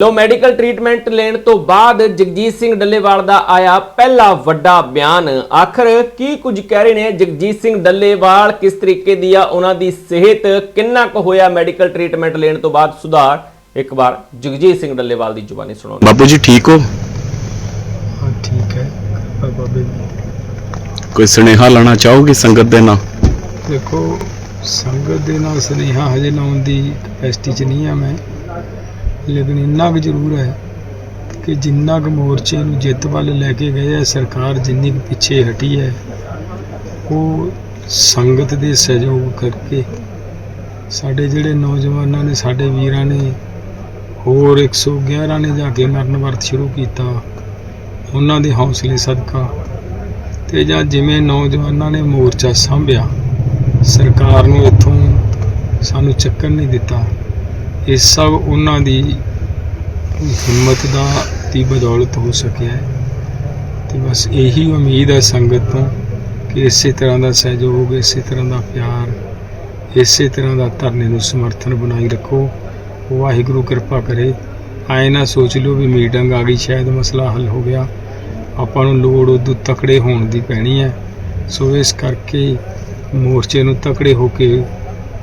ਲੋ medical treatment ਲੈਣ ਤੋਂ ਬਾਅਦ ਜਗਜੀਤ ਸਿੰਘ ਡੱਲੇਵਾਲ ਦਾ ਆਇਆ ਪਹਿਲਾ ਵੱਡਾ ਬਿਆਨ। ਆਖਰ ਕੀ ਕੁਝ ਕਹਿ ਰਹੇ ਨੇ? ਜਗਜੀਤ ਸਿੰਘ ਡੱਲੇਵਾਲ ਕਿਸ ਤਰੀਕੇ ਦੀ ਆ? ਉਹਨਾਂ ਦੀ ਸਿਹਤ ਕਿੰਨਾ ਕੁ ਹੋਇਆ ਮੈਡੀਕਲ ਟ੍ਰੀਟਮੈਂਟ ਲੈਣ ਤੋਂ ਬਾਅਦ? ਸੁਧਾਰ ਇੱਕ ਵਾਰ ਜਗਜੀਤ ਸਿੰਘ ਡੱਲੇਵਾਲ ਦੀ ਜ਼ੁਬਾਨੀ ਸੁਣਾਓ ਬਾਪੂ ਜੀ ਠੀਕ ਹੋ? ਹਾਂ ਠੀਕ ਹੈ। ਬਾਬੇ ਕੋਈ ਸੁਨੇਹਾ ਲਾਣਾ ਚਾਹੋਗੇ ਸੰਗਤ ਦੇ ਨਾਲ? ਦੇਖੋ ਸੰਗਤ ਦੇ ਨਾਲ ਸੁਨੇਹਾ ਹਜੇ ਲਾਉਣ ਦੀ ਕਪੈਸਿਟੀ 'ਚ ਨਹੀਂ ਆ ਮੈਂ। ਲੇਕਿਨ ਇੰਨਾ ਕੁ ਜ਼ਰੂਰ ਹੈ ਕਿ ਜਿੰਨਾ ਕੁ ਮੋਰਚੇ ਨੂੰ ਜਿੱਤ ਵੱਲ ਲੈ ਕੇ ਗਏ ਹੈ, ਸਰਕਾਰ ਜਿੰਨੀ ਕੁ ਪਿੱਛੇ ਹਟੀ ਹੈ, ਉਹ ਸੰਗਤ ਦੇ ਸਹਿਯੋਗ ਕਰਕੇ ਸਾਡੇ ਜਿਹੜੇ ਨੌਜਵਾਨਾਂ ਨੇ, ਸਾਡੇ ਵੀਰਾਂ ਨੇ ਹੋਰ 111 ਨੇ ਜਾ ਕੇ ਮਰਨ ਵਰਤ ਸ਼ੁਰੂ ਕੀਤਾ, ਉਹਨਾਂ ਦੇ ਹੌਸਲੇ ਸਦਕਾ ਤੇ ਜਾਂ ਜਿਵੇਂ ਨੌਜਵਾਨਾਂ ਨੇ ਮੋਰਚਾ ਸੰਭਿਆ, ਸਰਕਾਰ ਨੂੰ ਇੱਥੋਂ ਸਾਨੂੰ ਚੱਕਰ ਨਹੀਂ ਦਿੱਤਾ। ਇਹ ਸਭ ਉਹਨਾਂ ਦੀ ਹਿੰਮਤ ਦਾ ਦੀ ਬਦੌਲਤ ਹੋ ਸਕਿਆ ਹੈ। ਤੇ ਬਸ ਇਹੀ ਉਮੀਦ ਹੈ ਸੰਗਤ ਤੋਂ ਕਿ ਇਸੇ ਤਰ੍ਹਾਂ ਦਾ ਸਹਿਯੋਗ, ਇਸੇ ਤਰ੍ਹਾਂ ਦਾ ਪਿਆਰ, ਇਸੇ ਤਰ੍ਹਾਂ ਦਾ ਧਰਨੇ ਨੂੰ ਸਮਰਥਨ ਬਣਾਈ ਰੱਖੋ। ਵਾਹਿਗੁਰੂ ਕਿਰਪਾ ਕਰੇ। ਆਏ ਨਾ ਸੋਚ ਲਿਓ ਵੀ ਮੀਟਿੰਗ ਆ ਗਈ, ਸ਼ਾਇਦ ਮਸਲਾ ਹੱਲ ਹੋ ਗਿਆ। ਆਪਾਂ ਨੂੰ ਲੋੜ ਉਦੋਂ ਤਕੜੇ ਹੋਣ ਦੀ ਪੈਣੀ ਹੈ। ਸੋ ਇਸ ਕਰਕੇ ਮੋਰਚੇ ਨੂੰ ਤਕੜੇ ਹੋ ਕੇ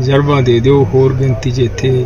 ਜਰਬਾ ਦੇ ਦਿਓ। ਹੋਰ ਗਿਣਤੀ 'ਚ ਇੱਥੇ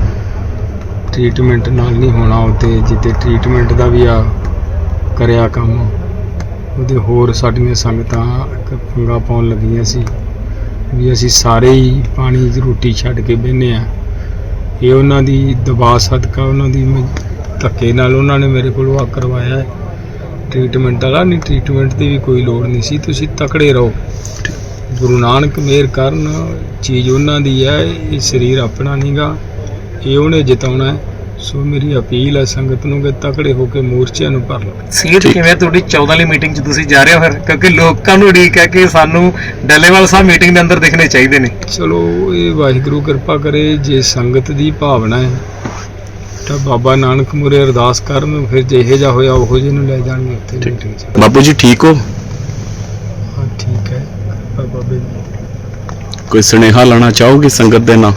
ਟ੍ਰੀਟਮੈਂਟ ਨਾਲ ਨਹੀਂ ਹੋਣਾ ਉਹ ਤੇ ਜਿੱਤੇ ਟ੍ਰੀਟਮੈਂਟ ਦਾ ਵੀ ਆ ਕਰਿਆ ਕੰਮ। ਉਹਦੇ ਹੋਰ ਸਾਡੀਆਂ ਸੰਗਤਾਂ ਇੱਕ ਪੰਗਾ ਪਾਉਣ ਲੱਗੀਆਂ ਸੀ ਵੀ ਅਸੀਂ ਸਾਰੇ ਹੀ ਪਾਣੀ ਦੀ ਰੋਟੀ ਛੱਡ ਕੇ ਬਹਿੰਦੇ ਆ ਇਹ ਉਹਨਾਂ ਦੀ ਦਬਾਅ ਸਦਕਾ, ਉਹਨਾਂ ਦੀ ਮ- ਧੱਕੇ ਨਾਲ ਉਹਨਾਂ ਨੇ ਮੇਰੇ ਕੋਲੋਂ ਆ ਕਰਵਾਇਆ। ਹੈ ਟ੍ਰੀਟਮੈਂਟ ਵਾਲਾ ਨਹੀਂ ਟ੍ਰੀਟਮੈਂਟ ਦੀ ਵੀ ਕੋਈ ਲੋੜ ਨਹੀਂ ਸੀ। ਤੁਸੀਂ ਤਕੜੇ ਰਹੋ। ਗੁਰੂ ਨਾਨਕ ਮੇਰ ਕਰਨ, ਚੀਜ਼ ਉਹਨਾਂ ਦੀ ਹੈ, ਇਹ ਸਰੀਰ ਆਪਣਾ ਨਹੀਂਗਾ ਇਹ ਉਹਨੇ ਜਿਤਾਉਣਾ ਹੈ। ਸੋ ਮੇਰੀ ਅਪੀਲ ਹੈ ਸੰਗਤ ਨੂੰ ਕਿ ਤਕੜੇ ਹੋ ਕੇ ਮੋਰਚਿਆਂ ਨੂੰ ਭਰ ਲਓ। ਸੀਟ ਕਿਵੇਂ ਤੁਹਾਡੀ? 14 ਵਾਲੀ ਮੀਟਿੰਗ 'ਚ ਤੁਸੀਂ ਜਾ ਰਹੇ ਹੋ ਫਿਰ? ਕਿਉਂਕਿ ਲੋਕਾਂ ਨੂੰ ਉਡੀਕ ਹੈ ਕਿ ਸਾਨੂੰ ਡੱਲੇਵਾਲ ਸਾਹਿਬ ਮੀਟਿੰਗ ਦੇ ਅੰਦਰ ਦਿਖਣੇ ਚਾਹੀਦੇ ਨੇ। ਚਲੋ ਇਹ ਵਾਹਿਗੁਰੂ ਕਿਰਪਾ ਕਰੇ ਜੇ ਸੰਗਤ ਦੀ ਭਾਵਨਾ ਹੈ ਤਾਂ ਬਾਬਾ ਨਾਨਕ ਮੁਰੇ ਅਰਦਾਸ ਕਰਨ ਫਿਰ ਜਿਹੇ ਜਾ ਹੋਇਆ ਉਹੋ ਜਿਹੇ ਨੂੰ ਲੈ ਜਾਣਗੇ ਉੱਥੇ। ਮੀਟਿੰਗ 'ਚ। ਬਾਪੂ ਜੀ ਠੀਕ ਹੋ? ਹਾਂ ਠੀਕ ਹੈ। ਬਾਬੇ ਦੀ। ਕੋਈ ਸੁਨੇਹਾ ਲਾਣਾ ਚਾਹੋਗੇ ਸੰਗਤ ਦੇ ਨਾਲ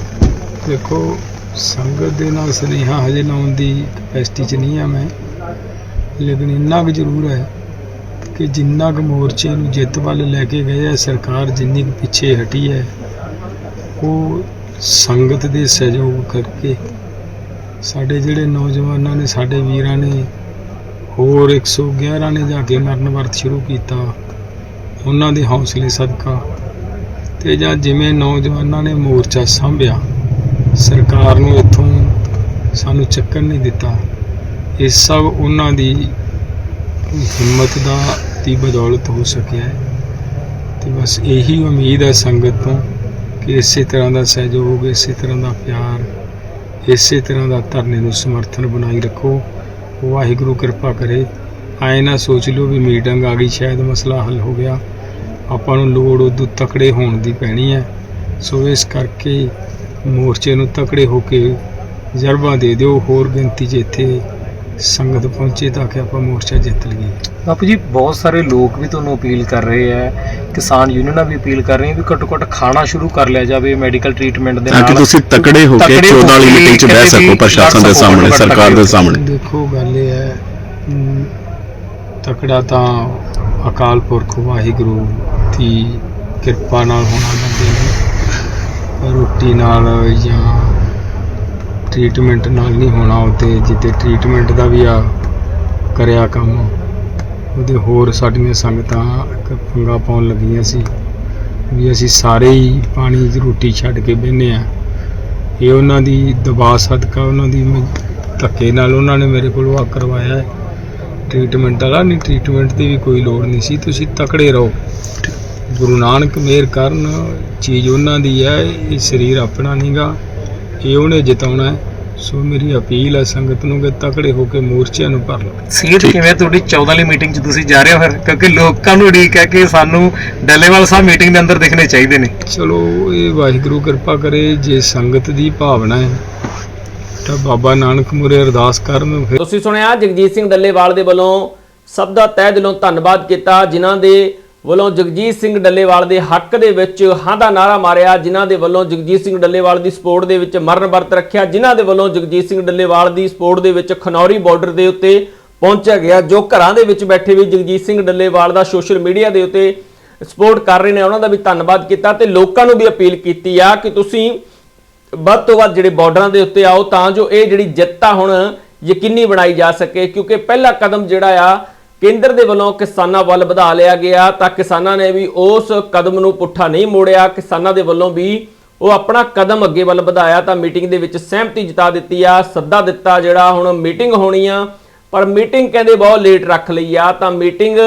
ਦੇਖੋ ਸੰਗਤ ਦੇ ਨਾਲ ਸੁਨੇਹਾ ਹਜੇ ਲਾਉਣ ਦੀ ਕਪੈਸਿਟੀ 'ਚ ਨਹੀਂ ਆ ਮੈਂ। ਲੇਕਿਨ ਇੰਨਾ ਕੁ ਜ਼ਰੂਰ ਹੈ ਕਿ ਜਿੰਨਾ ਕੁ ਮੋਰਚੇ ਨੂੰ ਜਿੱਤ ਵੱਲ ਲੈ ਕੇ ਗਏ ਹੈ, ਸਰਕਾਰ ਜਿੰਨੀ ਕੁ ਪਿੱਛੇ ਹਟੀ ਹੈ, ਉਹ ਸੰਗਤ ਦੇ ਸਹਿਯੋਗ ਕਰਕੇ ਸਾਡੇ ਜਿਹੜੇ ਨੌਜਵਾਨਾਂ ਨੇ, ਸਾਡੇ ਵੀਰਾਂ ਨੇ, ਹੋਰ 111 ਨੇ ਜਾ ਕੇ ਮਰਨ ਵਰਤ ਸ਼ੁਰੂ ਕੀਤਾ, ਉਹਨਾਂ ਦੇ ਹੌਸਲੇ ਸਦਕਾ ਤੇ ਜਾਂ ਜਿਵੇਂ ਨੌਜਵਾਨਾਂ ਨੇ ਮੋਰਚਾ ਸੰਭਿਆ ਸਰਕਾਰ ਨੂੰ ਇੱਥੋਂ ਸਾਨੂੰ ਚੱਕਰ ਨਹੀਂ ਦਿੱਤਾ। ਇਹ ਸਭ ਉਹਨਾਂ ਦੀ ਹਿੰਮਤ ਦਾ, ਦੀ ਬਦੌਲਤ ਹੋ ਸਕਿਆ ਹੈ। ਤੇ ਬਸ ਇਹੀ ਉਮੀਦ ਹੈ ਸੰਗਤ ਤੋਂ ਕਿ ਇਸੇ ਤਰ੍ਹਾਂ ਦਾ ਸਹਿਯੋਗ, ਇਸੇ ਤਰ੍ਹਾਂ ਦਾ ਪਿਆਰ, ਇਸੇ ਤਰ੍ਹਾਂ ਦਾ ਧਰਨੇ ਨੂੰ ਸਮਰਥਨ ਬਣਾਈ ਰੱਖੋ। ਵਾਹਿਗੁਰੂ ਕਿਰਪਾ ਕਰੇ। ਆਏ ਨਾ ਸੋਚ ਲਿਓ ਵੀ ਮੀਟਿੰਗ ਆ ਗਈ, ਸ਼ਾਇਦ ਮਸਲਾ ਹੱਲ ਹੋ ਗਿਆ। ਆਪਾਂ ਨੂੰ ਲੋੜ ਉਦੋਂ ਤਕੜੇ ਹੋਣ ਦੀ ਪੈਣੀ ਹੈ। ਸੋ ਇਸ ਕਰਕੇ ਮੋਰਚੇ ਨੂੰ ਤਕੜੇ ਹੋ ਕੇ ਜਰਬਾ ਦੇ ਦਿਓ ਹੋਰ ਗਿਣਤੀ 'ਚ ਇੱਥੇ ਸੰਗਤ ਪਹੁੰਚੇ ਤਾਂ ਕਿ ਆਪਾਂ ਮੋਰਚਾ ਜਿੱਤ ਲਈਏ। ਬਾਪੂ ਜੀ ਬਹੁਤ ਸਾਰੇ ਲੋਕ ਵੀ ਤੁਹਾਨੂੰ ਅਪੀਲ ਕਰ ਰਹੇ ਆ ਕਿਸਾਨ ਯੂਨੀਅਨਾਂ ਵੀ ਅਪੀਲ ਕਰ ਰਹੀਆਂ ਵੀ ਘੱਟੋ ਘੱਟ ਖਾਣਾ ਸ਼ੁਰੂ ਕਰ ਲਿਆ ਜਾਵੇ ਮੈਡੀਕਲ ਟ੍ਰੀਟਮੈਂਟ ਦੇ ਤਾਂ ਨਾਲ। ਕਿ ਤੁਸੀਂ ਤਕੜੇ ਹੋ ਕੇ ਤਕੜੇ 14 ਵਾਲੀ ਮੀਟਿੰਗ 'ਚ ਬਹਿ ਸਕੋ ਪ੍ਰਸ਼ਾਸਨ ਦੇ ਸਾਹਮਣੇ ਸਰਕਾਰ ਦੇ ਸਾਹਮਣੇ। ਦੇਖੋ ਗੱਲ ਇਹ ਹੈ ਤਕੜਾ ਤਾਂ ਅਕਾਲ ਪੁਰਖ ਵਾਹਿਗੁਰੂ ਦੀ ਕਿਰਪਾ ਨਾਲ ਹੋਣਾ ਰੋਟੀ ਨਾਲ ਜਾਂ ਟ੍ਰੀਟਮੈਂਟ ਨਾਲ ਨਹੀਂ ਹੋਣਾ ਉਹ ਤੇ ਜਿੱਤੇ ਟ੍ਰੀਟਮੈਂਟ ਦਾ ਵੀ ਆ ਕਰਿਆ ਕੰਮ, ਉਹਦੇ ਹੋਰ ਸਾਡੀਆਂ ਸੰਗਤਾਂ ਇੱਕ ਪੰਗਾ ਪਾਉਣ ਲੱਗੀਆਂ ਸੀ ਵੀ ਅਸੀਂ ਸਾਰੇ ਹੀ ਪਾਣੀ ਦੀ ਰੋਟੀ ਛੱਡ ਕੇ ਬਹਿੰਦੇ ਆ ਇਹ ਉਹਨਾਂ ਦੀ ਦਬਾਅ ਸਦਕਾ, ਉਹਨਾਂ ਦੀ ਧੱਕੇ ਨਾਲ ਉਹਨਾਂ ਨੇ ਮੇਰੇ ਕੋਲੋਂ ਆ ਕਰਵਾਇਆ। ਹੈ ਟ੍ਰੀਟਮੈਂਟ ਵਾਲਾ, ਨਹੀਂ ਟ੍ਰੀਟਮੈਂਟ ਦੀ ਵੀ ਕੋਈ ਲੋੜ ਨਹੀਂ ਸੀ, ਤੁਸੀਂ ਤਕੜੇ ਰਹੋ। ਗੁਰੂ ਨਾਨਕ ਮਿਹਰ ਕਰਨ ਚੀਜ਼ ਉਹਨਾਂ ਦੀ ਹੈ ਇਹ ਸਰੀਰ ਆਪਣਾ ਨਹੀਂਗਾ ਇਹ ਉਹਨੇ ਜਿਤਾਉਣਾ ਹੈ। ਸੋ ਮੇਰੀ ਅਪੀਲ ਹੈ ਸੰਗਤ ਨੂੰ ਕਿ ਤਕੜੇ ਹੋ ਕੇ ਮੋਰਚਿਆਂ ਨੂੰ ਭਰ ਲਓ। ਸੀਟ ਕਿਵੇਂ ਤੁਹਾਡੀ 14 ਵਾਲੀ ਮੀਟਿੰਗ 'ਚ ਤੁਸੀਂ ਜਾ ਰਹੇ ਹੋ ਫਿਰ? ਕਿਉਂਕਿ ਲੋਕਾਂ ਨੂੰ ਉਡੀਕ ਹੈ ਕਿ ਸਾਨੂੰ ਡੱਲੇਵਾਲ ਸਾਹਿਬ ਮੀਟਿੰਗ ਦੇ ਅੰਦਰ ਦਿਖਣੇ ਚਾਹੀਦੇ ਨੇ। ਚਲੋ ਇਹ ਵਾਹਿਗੁਰੂ ਕਿਰਪਾ ਕਰੇ ਜੇ ਸੰਗਤ ਦੀ ਭਾਵਨਾ ਹੈ ਤਾਂ ਬਾਬਾ ਨਾਨਕ ਮੁਰੇ ਅਰਦਾਸ ਕਰਨ ਫਿਰ। ਤੁਸੀਂ ਸੁਣਿਆ ਜਗਜੀਤ ਸਿੰਘ ਡੱਲੇਵਾਲ ਦੇ ਵੱਲੋਂ ਸਭ ਦਾ ਤਹਿ ਦਿਲੋਂ ਧੰਨਵਾਦ ਕੀਤਾ ਜਿਨ੍ਹਾਂ ਦੇ ਵੱਲੋਂ ਜਗਜੀਤ ਸਿੰਘ ਡੱਲੇਵਾਲ ਦੇ ਹੱਕ ਦੇ ਵਿੱਚ ਹਾਂ ਦਾ ਨਾਰਾ ਮਾਰਿਆ, ਜਿਨ੍ਹਾਂ ਦੇ ਵੱਲੋਂ ਜਗਜੀਤ ਸਿੰਘ ਡੱਲੇਵਾਲ ਦੀ ਸਪੋਰਟ ਦੇ ਵਿੱਚ ਮਰਨ ਵਰਤ ਰੱਖਿਆ, ਜਿਨ੍ਹਾਂ ਦੇ ਵੱਲੋਂ ਜਗਜੀਤ ਸਿੰਘ ਡੱਲੇਵਾਲ ਦੀ ਸਪੋਰਟ ਦੇ ਵਿੱਚ ਖਨੌਰੀ ਬਾਰਡਰ ਦੇ ਉੱਤੇ ਪਹੁੰਚਿਆ ਗਿਆ, ਜੋ ਘਰਾਂ ਦੇ ਵਿੱਚ ਬੈਠੇ ਵੀ ਜਗਜੀਤ ਸਿੰਘ ਡੱਲੇਵਾਲ ਦਾ ਸੋਸ਼ਲ ਮੀਡੀਆ ਦੇ ਉੱਤੇ ਸਪੋਰਟ ਕਰ ਰਹੇ ਨੇ, ਉਹਨਾਂ ਦਾ ਵੀ ਧੰਨਵਾਦ ਕੀਤਾ ਤੇ ਲੋਕਾਂ ਨੂੰ ਵੀ ਅਪੀਲ ਕੀਤੀ ਆ ਕਿ ਤੁਸੀਂ ਵੱਧ ਤੋਂ ਵੱਧ ਜਿਹੜੇ ਬਾਰਡਰਾਂ ਦੇ ਉੱਤੇ ਆਓ ਤਾਂ ਜੋ ਇਹ ਜਿਹੜੀ ਜਿੱਤ ਆ ਹੁਣ ਯਕੀਨੀ ਬਣਾਈ ਜਾ ਸਕੇ, ਕਿਉਂਕਿ ਪਹਿਲਾ ਕਦਮ ਜਿਹੜਾ ਆ ਕੇਂਦਰ ਦੇ ਵੱਲੋਂ ਕਿਸਾਨਾਂ ਵੱਲ ਵਧਾ ਲਿਆ ਗਿਆ ਤਾਂ ਕਿਸਾਨਾਂ ਨੇ ਵੀ ਉਸ ਕਦਮ ਨੂੰ ਪੁੱਠਾ ਨਹੀਂ ਮੋੜਿਆ। ਕਿਸਾਨਾਂ ਦੇ ਵੱਲੋਂ ਵੀ ਉਹ ਆਪਣਾ ਕਦਮ ਅੱਗੇ ਵੱਲ ਵਧਾਇਆ ਤਾਂ ਮੀਟਿੰਗ ਦੇ ਵਿੱਚ ਸਹਿਮਤੀ ਜਤਾ ਦਿੱਤੀ ਆ, ਸੱਦਾ ਦਿੱਤਾ ਜਿਹੜਾ ਹੁਣ ਮੀਟਿੰਗ ਹੋਣੀ ਆ। ਪਰ ਮੀਟਿੰਗ ਕਹਿੰਦੇ ਬਹੁਤ ਲੇਟ ਰੱਖ ਲਈ ਆ ਤਾਂ ਮੀਟਿੰਗ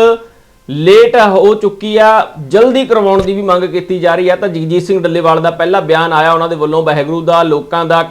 ਲੇਟ ਹੋ ਚੁੱਕੀ ਆ। ਜਲਦੀ ਕਰਵਾਉਣ ਦੀ ਵੀ ਮੰਗ ਕੀਤੀ ਜਾ ਰਹੀ ਆ ਤਾਂ ਜਗਜੀਤ ਸਿੰਘ ਡੱਲੇਵਾਲ ਦਾ ਪਹਿਲਾ ਬਿਆਨ ਆਇਆ। ਉਹਨਾਂ ਦੇ ਵੱਲੋਂ ਵਾਹਿਗੁਰੂ ਦਾ, ਲੋਕਾਂ ਦਾ